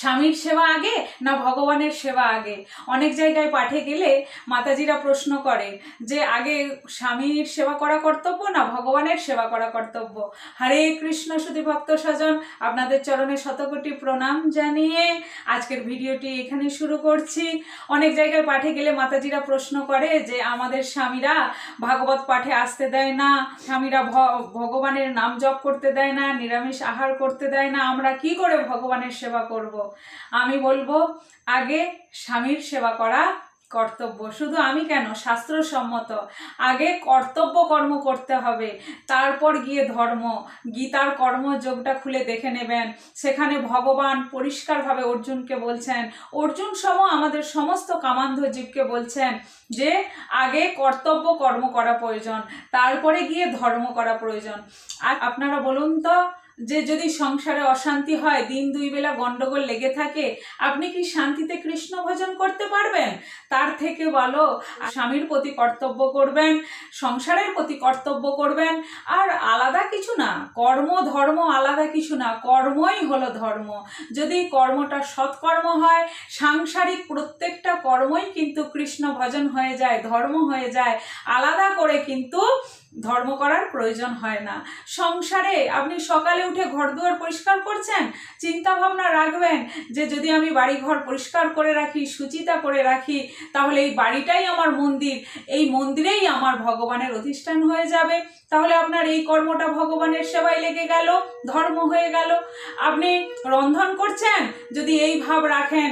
স্বামীর সেবা আগে না ভগবানের সেবা আগে? অনেক জায়গায় পাঠে গেলে মাতাজিরা প্রশ্ন করে যে, আগে স্বামীর সেবা করা কর্তব্য না ভগবানের সেবা করা কর্তব্য? হরে কৃষ্ণ, সুধী ভক্ত স্বজন, আপনাদের চরণে শতকোটি প্রণাম জানিয়ে আজকের ভিডিওটি এখানে শুরু করছি। অনেক জায়গায় পাঠে গেলে মাতাজিরা প্রশ্ন করে যে, আমাদের স্বামীরা ভাগবত পাঠে আসতে দেয় না, স্বামীরা ভগবানের নাম জপ করতে দেয় না, নিরামিষ আহার করতে দেয় না, আমরা কি করে ভগবানের সেবা করব। আমি বলব, আগে স্বামীর সেবা করা কর্তব্য। শুধু আমি কেন? শাস্ত্রসম্মত। আগে কর্তব্য কর্ম করতে হবে। তারপর গিয়ে ধর্ম। গীতার কর্মযোগটা খুলে দেখে নেবেন। সেখানে ভগবান পরিষ্কারভাবে অর্জুনকে বলছেন। অর্জুন সহ আমাদের সমস্ত কামান্ধ জীবকে বলছেন যে, আগে কর্তব্য কর্ম করা প্রয়োজন। তারপরে গিয়ে ধর্ম করা প্রয়োজন। আর আপনারা বলুন তো যে যদি সংসারে অশান্তি হয়, দিন দুই বেলা গন্ডগোল লেগে থাকে, আপনি কি শান্তিতে কৃষ্ণ ভজন করতে পারবেন? তার থেকে ভালো স্বামীর প্রতি কর্তব্য করবেন, সংসারের প্রতি কর্তব্য করবেন, আর আলাদা কিছু না, কর্ম, ধর্ম আলাদা কিছু না, কর্মই হলো ধর্ম। যদি কর্মটা সৎকর্ম হয়, সাংসারিক প্রত্যেকটা কর্মই কিন্তু কৃষ্ণ ভজন হয়ে যায়, ধর্ম হয়ে যায়, আলাদা করে কিন্তু ধর্ম করার প্রয়োজন হয় না। সংসারে আপনি সকালে উঠে ঘর দুয়ার পরিষ্কার করছেন? চিন্তা ভাবনা রাখবেন যে যদি আমি বাড়ি ঘর পরিষ্কার করে রাখি, সুচিতা করে রাখি, তাহলে এই বাড়িটাই আমার মন্দির। এই মন্দিরেই আমার ভগবানের অধিষ্ঠান হয়ে যাবে। তাহলে আপনার এই কর্মটা ভগবানের সেবায় লেগে গেল, ধর্ম হয়ে গেল। আপনি রন্ধন করছেন? যদি এই ভাব রাখেন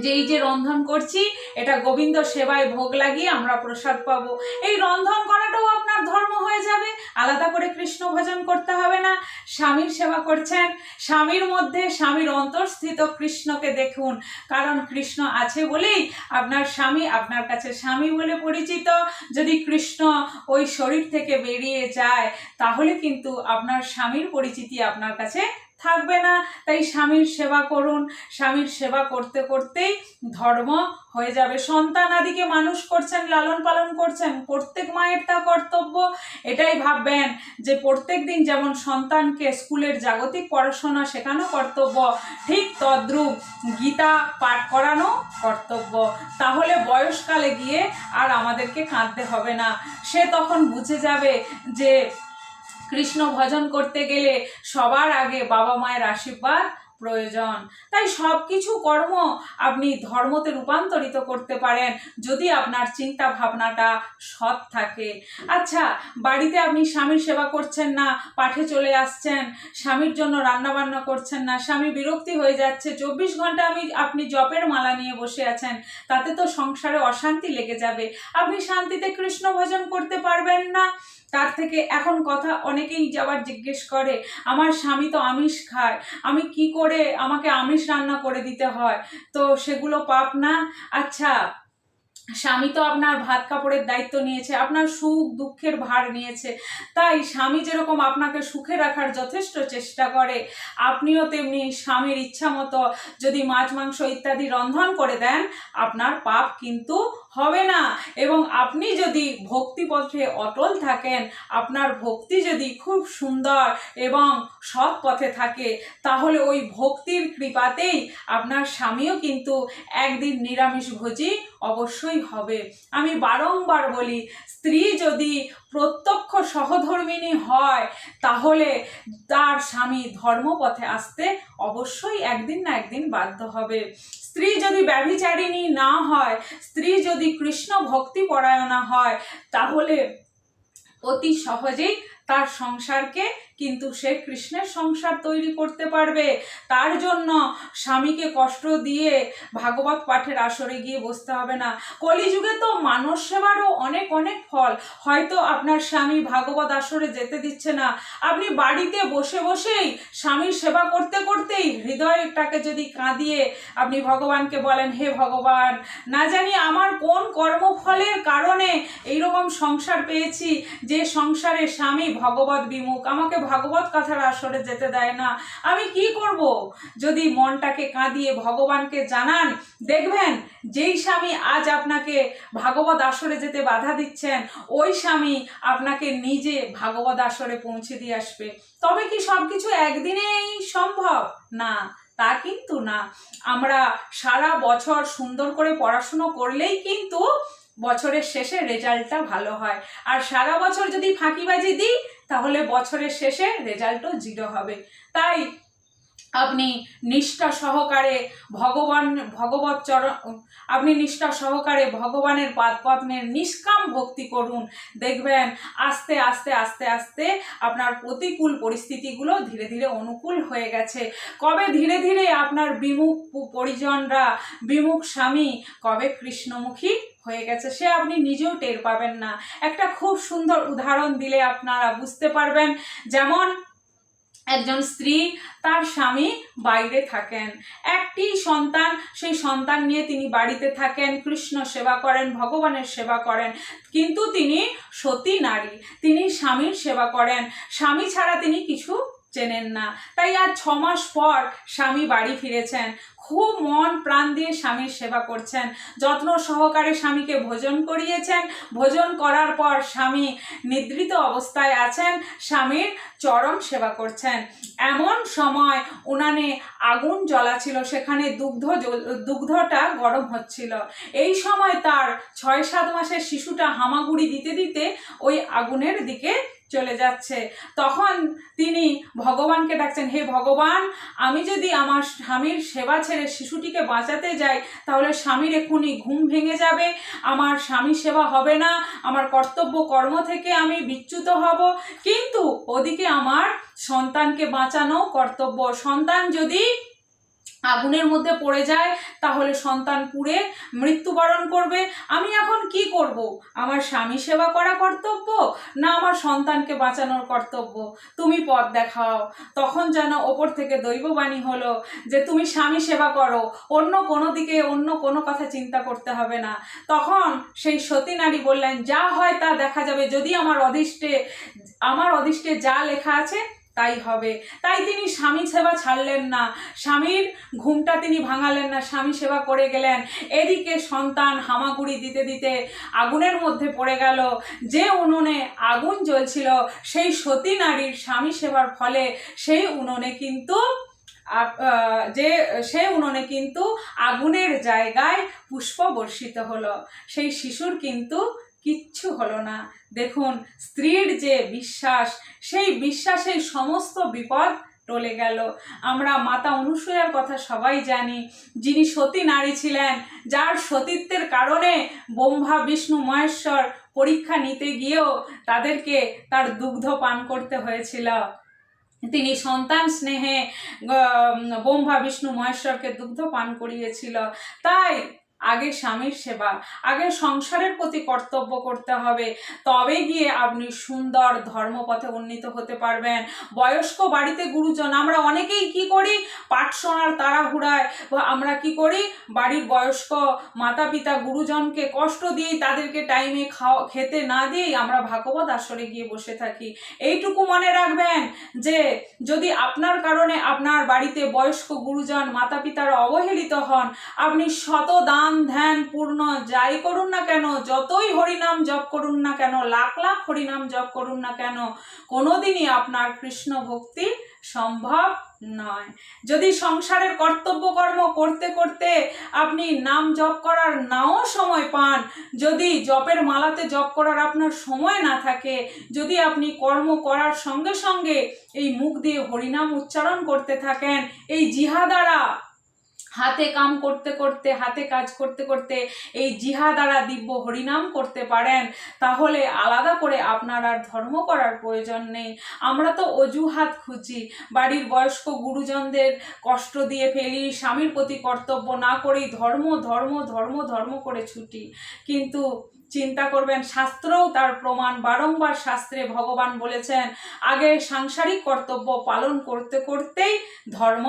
যে এই যে রন্ধন করছি, এটা গোবিন্দ সেবায় ভোগ লাগিয়ে আমরা প্রসাদ পাবো। এই রন্ধন করাটাও আপনার ধর্ম হয়ে যাবে আলাদা করে কৃষ্ণ ভজন করতে হবে না। স্বামীর সেবা করছেন। স্বামীর মধ্যে স্বামীর অন্তর্স্থিত কৃষ্ণকে দেখুন। কারণ কৃষ্ণ আছে বলেই আপনার স্বামী আপনার কাছে স্বামী বলে পরিচিত। যদি কৃষ্ণ ওই শরীর থেকে বেরিয়ে যায়, তাহলে কিন্তু আপনার স্বামীর পরিচিতি আপনার কাছে থাকবে না। তাই স্বামীর সেবা করুন। স্বামীর সেবা করতে করতেই ধর্ম হয়ে যাবে। সন্তান আদিকে মানুষ করছেন, লালন পালন করছেন, প্রত্যেক মায়ের তা কর্তব্য। এটাই ভাববেন যে প্রত্যেক দিন যেমন সন্তানকে স্কুলের জাগতিক পড়াশোনা শেখানো কর্তব্য, ঠিক তদ্রূপ গীতা পাঠ করানো কর্তব্য। তাহলে বয়সকালে গিয়ে আর আমাদেরকে কাঁদতে হবে না। সে তখন বুঝে যাবে যে কৃষ্ণ ভজন করতে গেলে সবার আগে বাবা মায়ের আশীর্বাদ প্রয়োজন। তাই সব কিছু কর্ম আপনি ধর্মতে রূপান্তরিত করতে পারেন যদি আপনার চিন্তা ভাবনাটা সৎ থাকে। আচ্ছা বাড়িতে আপনি স্বামীর সেবা করছেন না, পাঠে চলে আসছেন, স্বামীর জন্য রান্না বান্না করছেন না, স্বামী বিরক্তি হয়ে যাচ্ছে, চব্বিশ ঘণ্টা আমি আপনি জপের মালা নিয়ে বসে আছেন, তাতে তো সংসারে অশান্তি লেগে যাবে। আপনি শান্তিতে কৃষ্ণ ভজন করতে পারবেন না। তার থেকে এখন কথা অনেকেই যাবার জিজ্ঞেস করে, আমার স্বামী তো আমিষ খায়, আমি কি করে আমাকে আমিষ রান্না করে দিতে হয়? তো সেগুলো পাপ না। আচ্ছা স্বামী তো আপনার ভাত কাপড়ের দায়িত্ব নিয়েছে, আপনার সুখ দুঃখের ভার নিয়েছে। তাই স্বামী যেরকম আপনাকে সুখে রাখার যথেষ্ট চেষ্টা করে, আপনিও তেমনি স্বামীর ইচ্ছা মতো যদি মাছ, মাংস ইত্যাদি রন্ধন করে দেন, আপনার পাপ কিন্তু হবে না। এবং আপনি যদি ভক্তিপথে অটল থাকেন, আপনার ভক্তি যদি খুব সুন্দর এবং সৎ পথে থাকে, তাহলে ওই ভক্তির কৃপাতেই আপনার স্বামীও কিন্তু একদিন নিরামিষ ভোজী অবশ্যই হবে। আমি বারংবার বলি, স্ত্রী যদি প্রত্যক্ষ সহধর্মিণী হয়, তাহলে তার স্বামী ধর্মপথে আসতে অবশ্যই একদিন না একদিন বাধ্য হবে। স্ত্রী যদি ব্যভিচারিণী না হয়, স্ত্রী যদি কৃষ্ণ ভক্তি পরায়ণা হয়, তাহলে অতি সহজেই তার সংসারকে কিন্তু সে কৃষ্ণের সংসার তৈরি করতে পারবে। তার জন্য স্বামীকে কষ্ট দিয়ে ভাগবত পাঠের আসরে গিয়ে বসতে হবে না। কলিযুগে তো মানব সেবারও অনেক অনেক ফল। হয়তো আপনার স্বামী ভাগবত আসরে যেতে দিচ্ছে না। আপনি বাড়িতে বসে বসেই স্বামীর সেবা করতে করতেই হৃদয়টাকে যদি কাঁদিয়ে আপনি ভগবানকে বলেন, হে ভগবান, না জানি আমার কোন কর্মফলের কারণে এইরকম সংসার পেয়েছি যে সংসারে স্বামী ভগবত বিমুখ, আমাকে ভাগবত কথার আসরে যেতে দেয় না। আমি কি করব? যদি মনটাকে কাঁদিয়ে ভগবানকে জানান, দেখবেন যেই স্বামী আজ আপনাকে ভাগবত আসরে যেতে বাধা দিচ্ছেন, ওই স্বামী আপনাকে নিজে ভাগবত আসরে পৌঁছে দিয়ে আসবে। তবে কি সব কিছু একদিনেই সম্ভব? না, তা কিন্তু না। আমরা সারা বছর সুন্দর করে পড়াশুনো করলেই কিন্তু বছরের শেষে রেজাল্টটা ভালো হয়। আর সারা বছর যদি ফাঁকিবাজি দিই, তাহলে বছরের শেষে রেজাল্টও জিরো হবে। তাই আপনি নিষ্ঠা সহকারে ভগবান, ভগবত চরণ, আপনি নিষ্ঠা সহকারে ভগবানের পাদপদ্মের নিষ্কাম ভক্তি করুন। দেখবেন আস্তে আস্তে আস্তে আস্তে আপনার প্রতিকূল পরিস্থিতিগুলো ধীরে ধীরে অনুকূল হয়ে গেছে। কবে ধীরে ধীরে আপনার বিমুখ পরিজনরা, বিমুখ স্বামী কবে কৃষ্ণমুখী হয়ে গেছে সে আপনি নিজেও টের পাবেন না। একটা খুব সুন্দর উদাহরণ দিলে আপনারা বুঝতে পারবেন। যেমন একজন স্ত্রী তার স্বামী বাইরে থাকেন। একটি সন্তান, সেই সন্তান নিয়ে তিনি বাড়িতে থাকেন, কৃষ্ণ সেবা করেন, ভগবানের সেবা করেন। কিন্তু তিনি সতী নারী, তিনি স্বামীর সেবা করেন। স্বামী ছাড়া তিনি কিছু চেনেন না। তাই আর ছ মাস পর স্বামী বাড়ি ফিরেছেন। খুব মন প্রাণ দিয়ে স্বামীর সেবা করছেন। যত্ন সহকারে স্বামীকে ভোজন করিয়েছেন। ভোজন করার পর স্বামী নিদ্রিত অবস্থায় আছেন। স্বামীর চরম সেবা করছেন। এমন সময় উনানে আগুন জ্বলা ছিল সেখানে দুগ্ধ দুগ্ধটা গরম হচ্ছিল। এই সময় তার ছয় সাত মাসের শিশুটা হামাগুড়ি দিতে দিতে ওই আগুনের দিকে চলে যাচ্ছে। তখন তিনি ভগবানকে ডাকছেন, হে ভগবান, আমি যদি আমার স্বামীর সেবা ছেড়ে শিশুটিকে বাঁচাতে যাই, তাহলে স্বামীর এক্ষুনি ঘুম ভেঙে যাবে, আমার স্বামী সেবা হবে না, আমার কর্তব্য কর্ম থেকে আমি বিচ্যুত হব। কিন্তু ওদিকে আমার সন্তানকে বাঁচানো কর্তব্য। সন্তান যদি আগুনের মধ্যে পড়ে যায়, তাহলে সন্তান পুড়ে মৃত্যুবরণ করবে। আমি এখন কি করব? আমার স্বামী সেবা করা কর্তব্য না আমার সন্তানকে বাঁচানোর কর্তব্য? তুমি পথ দেখাও। তখন যেন ওপর থেকে দৈববাণী হলো যে তুমি স্বামী সেবা করো। অন্য কোনো দিকে অন্য কোনো কথা চিন্তা করতে হবে না। তখন সেই সতী নারী বললেন, যা হয় তা দেখা যাবে। যদি আমার অধিষ্টে আমার অধিষ্টে যা লেখা আছে তাই হবে। তাই তিনি স্বামী সেবা ছাড়লেন না। স্বামীর ঘুমটা তিনি ভাঙালেন না, স্বামী সেবা করে গেলেন। এদিকে সন্তান হামাগুড়ি দিতে দিতে আগুনের মধ্যে পড়ে গেল। যে উনুনে আগুন জ্বলছিল, সেই সতী নারীর স্বামী সেবার ফলে সেই উনুনে কিন্তু যে সেই উনুনে কিন্তু আগুনের জায়গায় পুষ্প বর্ষিত হলো। সেই শিশুর কিন্তু কিচ্ছু হলো না। দেখুন, স্ত্রীর যে বিশ্বাস, সেই বিশ্বাসেই সমস্ত বিপদ টলে গেল। আমরা মাতা অনুসূয়ার কথা সবাই জানি। যিনি সতী নারী ছিলেন, যার সতীত্বের কারণে ব্রহ্মা, বিষ্ণু, মহেশ্বর পরীক্ষা নিতে গিয়েও তাদেরকে তার দুগ্ধ পান করতে হয়েছিল। তিনি সন্তান স্নেহে ব্রহ্মা, বিষ্ণু, মহেশ্বরকে দুগ্ধ পান করিয়েছিল। তাই আগে স্বামীর সেবা, আগে সংসারের প্রতি কর্তব্য করতে হবে। তবে গিয়ে আপনি সুন্দর ধর্মপথে উন্নীত হতে পারবেন। বয়স্ক বাড়িতে গুরুজন, আমরা অনেকেই কি করি? পাঠ শোনার তাড়াহুড়ায়, বা আমরা কি করি? বাড়ির বয়স্ক মাতা পিতা গুরুজনকে কষ্ট দিয়েই তাদেরকে টাইমে খাওয়া, খেতে না দিয়েই আমরা ভাগবত আসরে গিয়ে বসে থাকি। এইটুকু মনে রাখবেন যে, যদি আপনার কারণে আপনার বাড়িতে বয়স্ক গুরুজন মাতা পিতারা অবহেলিত হন, আপনি শত দান ধ্যান পূর্ণ যাই করুন না কেন, যতই হরিনাম জপ করুন না কেন, লাখ লাখ হরিনাম জপ করুন না কেন, কোনোদিনই আপনার কৃষ্ণ ভক্তি সম্ভব নয়। যদি সংসারের কর্তব্য কর্ম করতে করতে আপনি নাম জপ করার নাও সময় পান, যদি জপের মালাতে জপ করার আপনার সময় না থাকে, যদি আপনি কর্ম করার সঙ্গে সঙ্গে এই মুখ দিয়ে হরিনাম উচ্চারণ করতে থাকেন, এই জিহা দ্বারা হাতে কাম করতে করতে, হাতে কাজ করতে করতে এই জিহা দ্বারা দিব্য হরিনাম করতে পারেন, তাহলে আলাদা করে আপনার আর ধর্ম করার প্রয়োজন নেই। আমরা তো অজুহাত খুঁজি, বাড়ির বয়স্ক গুরুজনদের কষ্ট দিয়ে ফেলি, স্বামীর প্রতি কর্তব্য না করেই ধর্ম ধর্ম ধর্ম ধর্ম করে ছুটি। কিন্তু চিন্তা করবেন, শাস্ত্রও তার প্রমাণ, বারংবার শাস্ত্রে ভগবান বলেছেন, আগে সাংসারিক কর্তব্য পালন করতে করতেই ধর্ম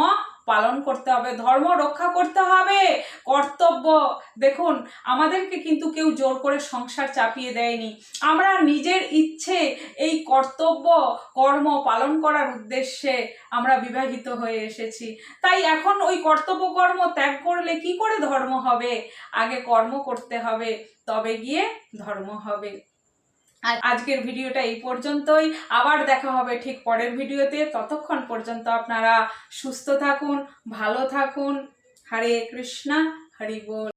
পালন করতে হবে, ধর্ম রক্ষা করতে হবে। কর্তব্য। দেখুন, আমাদেরকে কিন্তু কেউ জোর করে সংসার চাপিয়ে দেয়নি। আমরা নিজের ইচ্ছে, এই কর্তব্য, কর্ম পালন করার উদ্দেশ্যে আমরা বিবাহিত হয়ে এসেছি। তাই এখন ওই কর্তব্য, কর্ম ত্যাগ করলে কি করে ধর্ম হবে? আগে কর্ম করতে হবে, তবে গিয়ে ধর্ম হবে। আজকের ভিডিওটা এই পর্যন্তই। আবার দেখা হবে ঠিক পরের ভিডিওতে। ততক্ষণ পর্যন্ত আপনারা সুস্থ থাকুন, ভালো থাকুন। হরে কৃষ্ণা, হরি বল।